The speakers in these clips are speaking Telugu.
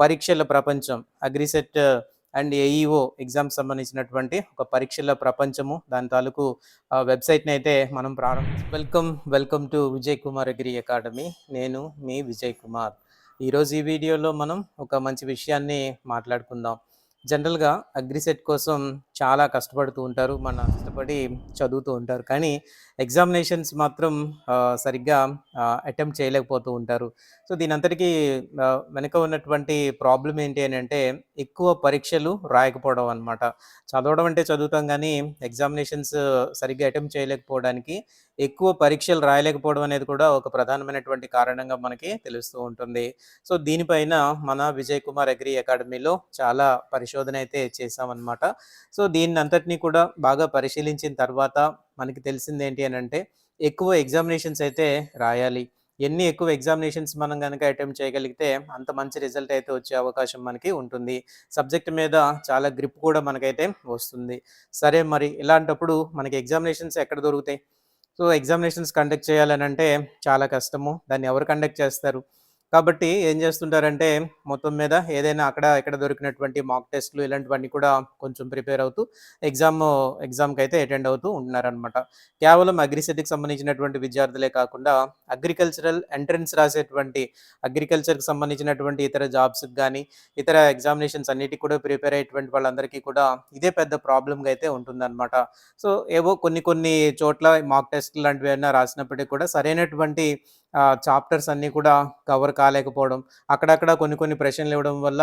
పరీక్షల ప్రపంచం అగ్రిసెట్ అండ్ ఏఈఓ ఎగ్జామ్స్ సంబంధించినటువంటి ఒక పరీక్షల ప్రపంచము. దాని తాలూకు వెబ్సైట్ని అయితే మనం ప్రారంభం welcome welcome to Vijay Kumar Agri Academy నేను మీ విజయ్ కుమార్ ఈరోజు ఈ వీడియోలో మనం ఒక మంచి విషయాన్ని మాట్లాడుకుందాం. జనరల్గా అగ్రిసెట్ కోసం చాలా కష్టపడుతూ ఉంటారు మన కష్టపడి చదువుతూ ఉంటారు. కానీ ఎగ్జామినేషన్స్ మాత్రం సరిగ్గా అటెంప్ట్ చేయలేకపోతూ ఉంటారు. సో దీని అంతటికీ వెనుక ఉన్నటువంటి ప్రాబ్లం ఏంటి అని అంటే ఎక్కువ పరీక్షలు రాయకపోవడం అనమాట చదవడం అంటే చదువుతాం కానీ ఎగ్జామినేషన్స్ సరిగ్గా అటెంప్ట్ చేయలేకపోవడానికి ఎక్కువ పరీక్షలు రాయలేకపోవడం అనేది కూడా ఒక ప్రధానమైనటువంటి కారణంగా మనకి తెలుస్తూ ఉంటుంది. సో దీనిపైన మన విజయ్ కుమార్ అగ్రి అకాడమీలో చాలా పరిశోధన అయితే చేసామన్నమాట సో దీన్ని అంతటినీ కూడా బాగా పరిశీలించిన తర్వాత మనకి తెలిసింది ఏంటి అని అంటే ఎక్కువ ఎగ్జామినేషన్స్ అయితే రాయాలి. ఎన్ని ఎక్కువ ఎగ్జామినేషన్స్ మనం కనుక అటెంప్ట్ చేయగలిగితే అంత మంచి రిజల్ట్ అయితే వచ్చే అవకాశం మనకి ఉంటుంది. సబ్జెక్ట్ మీద చాలా గ్రిప్ కూడా మనకైతే వస్తుంది. సరే మరి ఇలాంటప్పుడు మనకి ఎగ్జామినేషన్స్ ఎక్కడ దొరుకుతాయి? సో ఎగ్జామినేషన్స్ కండక్ట్ చేయాలని అంటే చాలా కష్టము. దాన్ని ఎవరు కండక్ట్ చేస్తారు? కాబట్టి ఏం చేస్తుంటారంటే మొత్తం మీద ఏదైనా అక్కడ ఇక్కడ దొరికినటువంటి మాక్ టెస్ట్లు ఇలాంటివన్నీ కూడా కొంచెం ప్రిపేర్ అవుతూ ఎగ్జామ్ ఎగ్జామ్కి అయితే అటెండ్ అవుతూ ఉంటున్నారనమాట కేవలం అగ్రిసెట్కి సంబంధించినటువంటి విద్యార్థులే కాకుండా అగ్రికల్చరల్ ఎంట్రన్స్ రాసేటువంటి అగ్రికల్చర్కి సంబంధించినటువంటి ఇతర జాబ్స్కి కానీ ఇతర ఎగ్జామినేషన్స్ అన్నిటికి కూడా ప్రిపేర్ అయ్యేటువంటి వాళ్ళందరికీ కూడా ఇదే పెద్ద ప్రాబ్లంగా అయితే ఉంటుందన్నమాట. సో ఏవో కొన్ని కొన్ని చోట్ల మాక్ టెస్ట్ లాంటివి ఏమైనా రాసినప్పటికీ కూడా సరైనటువంటి చాప్టర్స్ అన్నీ కూడా కవర్ కాలేకపోవడం అక్కడక్కడ కొన్ని కొన్ని ప్రశ్నలు ఇవ్వడం వల్ల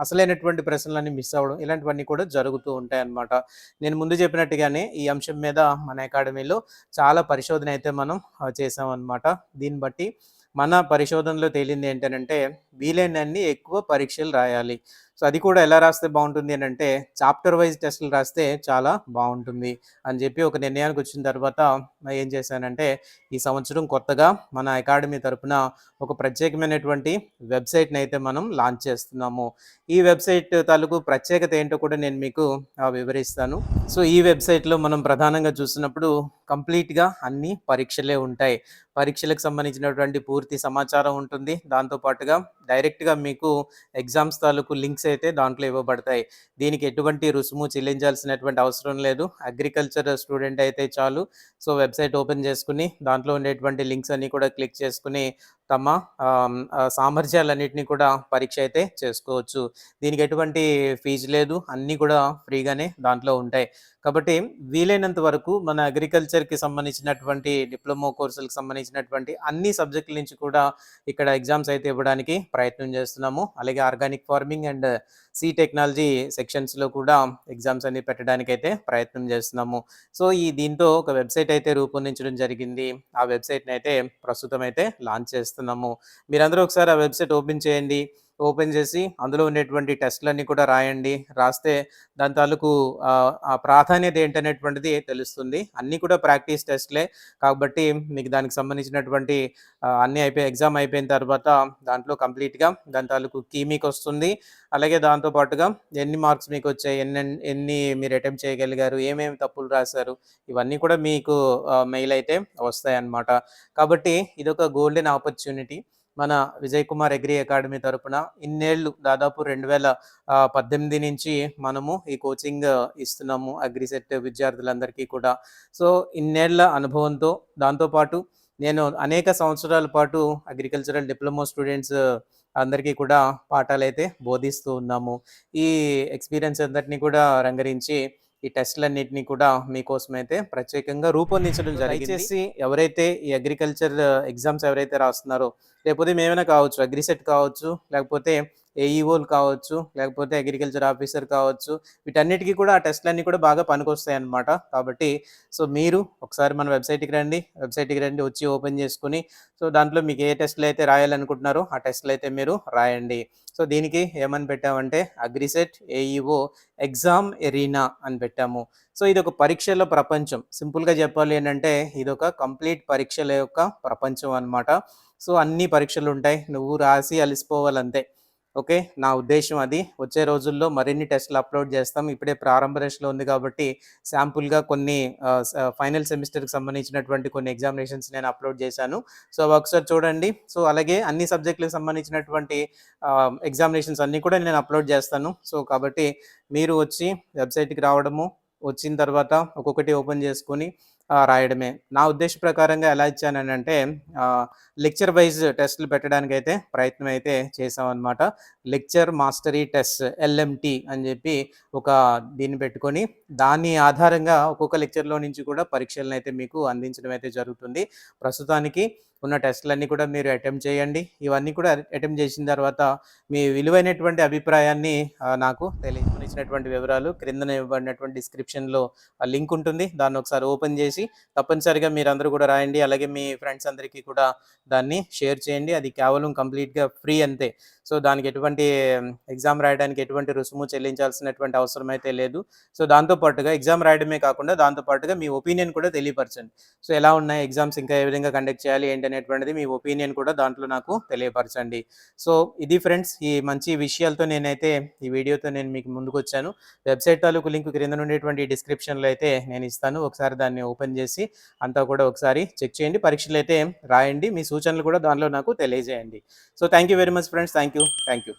అసలైనటువంటి ప్రశ్నలన్నీ మిస్ అవ్వడం ఇలాంటివన్నీ కూడా జరుగుతూ ఉంటాయన్నమాట. నేను ముందు చెప్పినట్టుగానే ఈ అంశం మీద మన అకాడమీలో చాలా పరిశోధన అయితే మనం చేసామన్నమాట దీన్ని బట్టి మన పరిశోధనలో తేలింది ఏంటంటే వీలైనన్ని ఎక్కువ పరీక్షలు రాయాలి. సో అది కూడా ఎలా రాస్తే బాగుంటుంది అని అంటే చాప్టర్ వైజ్ టెస్టులు రాస్తే చాలా బాగుంటుంది అని చెప్పి ఒక నిర్ణయానికి వచ్చిన తర్వాత ఏం చేశానంటే ఈ సంవత్సరం కొత్తగా మన అకాడమీ తరపున ఒక ప్రత్యేకమైనటువంటి వెబ్సైట్ని అయితే మనం లాంచ్ చేస్తున్నాము. ఈ వెబ్సైట్ తాలూకు ప్రత్యేకత ఏంటో కూడా నేను మీకు వివరిస్తాను. సో ఈ వెబ్సైట్లో మనం ప్రధానంగా చూసినప్పుడు కంప్లీట్గా అన్ని పరీక్షలే ఉంటాయి. పరీక్షలకు సంబంధించినటువంటి పూర్తి సమాచారం ఉంటుంది. దాంతో పాటుగా డైరెక్ట్గా మీకు ఎగ్జామ్స్ తాలూకు లింక్స్ అయితే దాంట్లో ఇవ్వబడతాయి. దీనికి ఎటువంటి రుసుము చెల్లించాల్సినటువంటి అవసరం లేదు. అగ్రికల్చర్ స్టూడెంట్ అయితే చాలు. సో వెబ్సైట్ ఓపెన్ చేసుకుని దాంట్లో ఉండేటువంటి లింక్స్ అన్నీ కూడా క్లిక్ చేసుకుని తమ సామర్థ్యాలన్నింటినీ కూడా పరీక్ష అయితే చేసుకోవచ్చు. దీనికి ఎటువంటి ఫీజు లేదు. అన్నీ కూడా ఫ్రీగానే దాంట్లో ఉంటాయి. కాబట్టి వీలైనంత వరకు మన అగ్రికల్చర్కి సంబంధించినటువంటి డిప్లొమా కోర్సులకు సంబంధించినటువంటి అన్ని సబ్జెక్టుల నుంచి కూడా ఇక్కడ ఎగ్జామ్స్ అయితే ఇవ్వడానికి ప్రయత్నం చేస్తున్నాము. అలాగే organic farming and C technology సెక్షన్స్లో కూడా ఎగ్జామ్స్ అన్ని పెట్టడానికి అయితే ప్రయత్నం చేస్తున్నాము. సో ఈ దీంతో ఒక వెబ్సైట్ అయితే రూపొందించడం జరిగింది. ఆ వెబ్సైట్ని అయితే ప్రస్తుతం అయితే లాంచ్ చేస్తాం చేస్తున్నాము. మీరందరూ ఒకసారి ఆ వెబ్సైట్ ఓపెన్ చేయండి. ఓపెన్ చేసి అందులో ఉండేటువంటి టెస్ట్లన్నీ కూడా రాయండి. రాస్తే దాని తాలూకు ఆ, ప్రాధాన్యత ఏంటనేటువంటిది తెలుస్తుంది. అన్నీ కూడా ప్రాక్టీస్ టెస్ట్లే. కాబట్టి మీకు దానికి సంబంధించినటువంటి అన్నీ అయిపోయి ఎగ్జామ్ అయిపోయిన తర్వాత దాంట్లో కంప్లీట్గా దాని తాలూకు కీ మీకు వస్తుంది. అలాగే దాంతో పాటుగా ఎన్ని మార్క్స్ మీకు వచ్చాయి ఎన్ని ఎన్ని మీరు అటెంప్ట్ చేయగలిగారు ఏమేమి తప్పులు రాశారు ఇవన్నీ కూడా మీకు మెయిల్ అయితే వస్తాయి అన్నమాట కాబట్టి ఇదొక గోల్డెన్ ఆపర్చునిటీ. మన విజయ్ కుమార్ అగ్రి అకాడమీ తరపున ఇన్నేళ్ళు దాదాపు రెండు వేల పద్దెనిమిది నుంచి మనము ఈ కోచింగ్ ఇస్తున్నాము అగ్రిసెట్ విద్యార్థులందరికీ కూడా. సో ఇన్నేళ్ళ అనుభవంతో దాంతోపాటు నేను అనేక సంవత్సరాల పాటు అగ్రికల్చరల్ డిప్లొమా స్టూడెంట్స్ అందరికీ కూడా పాఠాలు అయితే బోధిస్తూ ఉన్నాము. ఈ ఎక్స్పీరియన్స్ అందరినీ కూడా రంగరించి ఈ టెస్ట్లన్నింటినీ కూడా మీకోసం అయితే ప్రత్యేకంగా రూపొందించడం జరిగింది. ఎవరైతే ఈ అగ్రికల్చర్ ఎగ్జామ్స్ ఎవరైతే రాస్తున్నారో లేకపోతే మేమైనా కావచ్చు అగ్రిసెట్ కావచ్చు లేకపోతే ఏఈఓలు కావచ్చు లేకపోతే అగ్రికల్చర్ ఆఫీసర్ కావచ్చు వీటన్నిటికీ కూడా ఆ టెస్ట్లన్నీ కూడా బాగా పనికొస్తాయి అన్నమాట కాబట్టి సో మీరు ఒకసారి మన వెబ్సైట్కి రండి వెబ్సైట్కి రండి వచ్చి ఓపెన్ చేసుకుని సో దాంట్లో మీకు ఏ టెస్ట్లు అయితే రాయాలనుకుంటున్నారో ఆ టెస్ట్లు అయితే మీరు రాయండి. సో దీనికి ఏమని పెట్టామంటే అగ్రిసెట్ ఏఈఓ ఎగ్జామ్ ఎరీనా అని పెట్టాము. సో ఇది ఒక పరీక్షల ప్రపంచం. సింపుల్గా చెప్పాలి ఏంటంటే ఇది ఒక కంప్లీట్ పరీక్షల యొక్క ప్రపంచం అన్నమాట. సో అన్ని పరీక్షలు ఉంటాయి. నువ్వు రాసి అలసిపోవాలంతే. ఓకే నా ఉద్దేశం అది. వచ్చే రోజుల్లో మరిన్ని టెస్టులు అప్లోడ్ చేస్తాం. ఇప్పుడే ప్రారంభ దశలో ఉంది కాబట్టి శాంపుల్గా కొన్ని ఫైనల్ సెమిస్టర్కి సంబంధించినటువంటి కొన్ని ఎగ్జామినేషన్స్ నేను అప్లోడ్ చేశాను. సో అవి ఒకసారి చూడండి. సో అలాగే అన్ని సబ్జెక్టులకు సంబంధించినటువంటి ఎగ్జామినేషన్స్ అన్నీ కూడా నేను అప్లోడ్ చేస్తాను. సో కాబట్టి మీరు వచ్చి వెబ్సైట్కి రావడము వచ్చిన తర్వాత ఒక్కొక్కటి ఓపెన్ చేసుకొని రాయడమే. నా ఉద్దేశ ప్రకారంగా ఎలా ఇచ్చానని అంటే లెక్చర్ వైజ్ టెస్టులు పెట్టడానికి అయితే ప్రయత్నం అయితే చేసామన్నమాట లెక్చర్ మాస్టరీ టెస్ట్ ఎల్ఎంటి అని చెప్పి ఒక దీన్ని పెట్టుకొని దాని ఆధారంగా ఒక్కొక్క లెక్చర్లో నుంచి కూడా పరీక్షలను అయితే మీకు అందించడం అయితే జరుగుతుంది. ప్రస్తుతానికి ఉన్న టెస్టులన్నీ కూడా మీరు అటెంప్ట్ చేయండి. ఇవన్నీ కూడా అటెంప్ట్ చేసిన తర్వాత మీ విలువైనటువంటి అభిప్రాయాన్ని నాకు తెలియజేసినటువంటి వివరాలు క్రిందన ఇవ్వబడినటువంటి డిస్క్రిప్షన్లో లింక్ ఉంటుంది. దాన్ని ఒకసారి ఓపెన్ చేసి తప్పనిసరిగా మీరందరూ కూడా రాయండి. అలాగే మీ ఫ్రెండ్స్ అందరికీ కూడా దాన్ని షేర్ చేయండి. అది కేవలం కంప్లీట్గా ఫ్రీ అంతే. సో దానికి ఎటువంటి ఎగ్జామ్ రాయడానికి ఎటువంటి రుసుము చెల్లించాల్సినటువంటి అవసరం అయితే లేదు. సో దాంతో పాటుగా ఎగ్జామ్ రాయడమే కాకుండా దాంతో పాటుగా మీ ఒపీనియన్ కూడా తెలియపరచండి. సో ఎలా ఉన్నాయి ఎగ్జామ్స్ ఇంకా ఏ విధంగా కండక్ట్ చేయాలి ఏంటనేటువంటిది మీ ఒపీనియన్ కూడా దాంట్లో నాకు తెలియపరచండి. సో ఇది ఫ్రెండ్స్ ఈ మంచి విషయాలతో నేనైతే ఈ వీడియోతో నేను మీకు ముందుకు వచ్చాను వెబ్సైట్ తాలూకు లింక్ క్రింద ఉండేటువంటి డిస్క్రిప్షన్లో అయితే నేను ఇస్తాను. ఒకసారి దాన్ని ఓపెన్ చేసి అంతా కూడా ఒకసారి చెక్ చేయండి. పరీక్షలు అయితే రాయండి. మీ సూచనలు కూడా దానిలో నాకు తెలియజేయండి. So thank you very much friends thank you thank you